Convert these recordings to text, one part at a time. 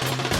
Thank you.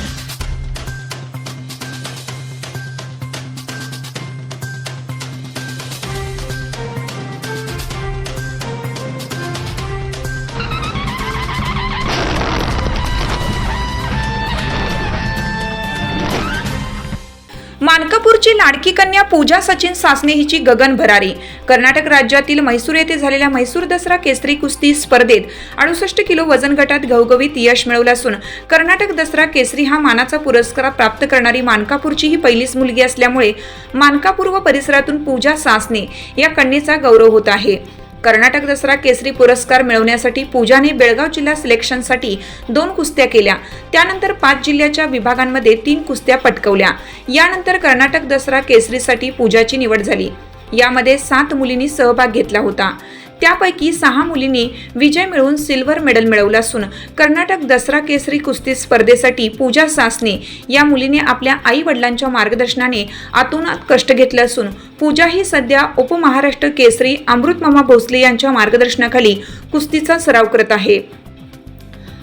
मानकापूरची लाडकी कन्या पूजा सचिन सासने हिची गगन भरारी. कर्नाटक राज्यातील म्हैसूर येथे झालेल्या म्हैसूर दसरा केसरी कुस्ती स्पर्धेत अडुसष्ट किलो वजन गटात घवघवीत यश मिळवलं असून कर्नाटक दसरा केसरी हा मानाचा पुरस्कार प्राप्त करणारी मानकापूरची ही पहिलीच मुलगी असल्यामुळे मानकापूर व परिसरातून पूजा सासने या कन्येचा गौरव होत आहे. कर्नाटक दसरा केसरी पुरस्कार मिळवण्यासाठी पूजाने बेळगाव जिल्हा सिलेक्शनसाठी दोन कुस्त्या केल्या. त्यानंतर पाच जिल्ह्याच्या विभागांमध्ये तीन कुस्त्या पटकवल्या. यानंतर कर्नाटक दसरा केसरीसाठी पूजाची निवड झाली. यामध्ये सात मुलींनी सहभाग घेतला होता. त्यापैकी सहा मुलींनी विजय मिळवून सिल्वर मेडल मिळवलं असून कर्नाटक दसरा केसरी कुस्ती स्पर्धेसाठी पूजा सासने या मुलीने आपल्या आई वडिलांच्या मार्गदर्शनाने आतोनात कष्ट घेतलं असून पूजा ही सध्या उपमहाराष्ट्र केसरी अमृतमामा भोसले यांच्या मार्गदर्शनाखाली कुस्तीचा सराव करत आहे.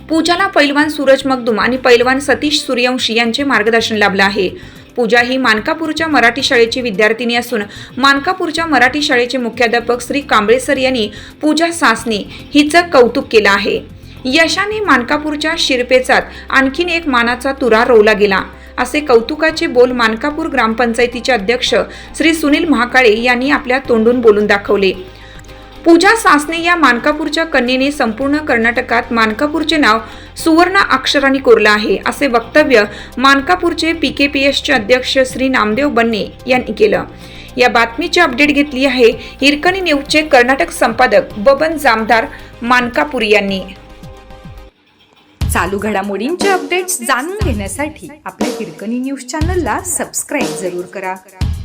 पूजाला पैलवान सूरज मगदुम आणि पैलवान सतीश सूर्यवंशी यांचे मार्गदर्शन लाभलं आहे. पूजा ही मानकापूरच्या मराठी शाळेची विद्यार्थिनी असून मानकापूरच्या मराठी शाळेचे मुख्याध्यापक श्री कांबळेसर यांनी पूजा सासने हिचं कौतुक केलं आहे. यशाने मानकापूरच्या शिरपेचात आणखीन एक मानाचा तुरा रोवला गेला. असे कौतुकाचे बोल मानकापूर ग्रामपंचायतीचे अध्यक्ष श्री सुनील महाकाळे यांनी आपल्या तोंडून बोलून दाखवले. पूजा सासने या मानकापूरच्या कन्येने संपूर्ण कर्नाटकात मानकापूरचे नाव सुवर्ण अक्षरांनी कोरलं आहे असे वक्तव्य मानकापूरचे पी के पी एसचे अध्यक्ष श्री नामदेव बन्ने यांनी केलं. या बातमीची अपडेट घेतली आहे हिरकणी न्यूजचे कर्नाटक संपादक बबन जामदार मानकापूर यांनी. चालू घडामोडींचे अपडेट्स जाणून घेण्यासाठी आपल्या हिरकणी न्यूज चॅनलला सबस्क्राईब जरूर करा.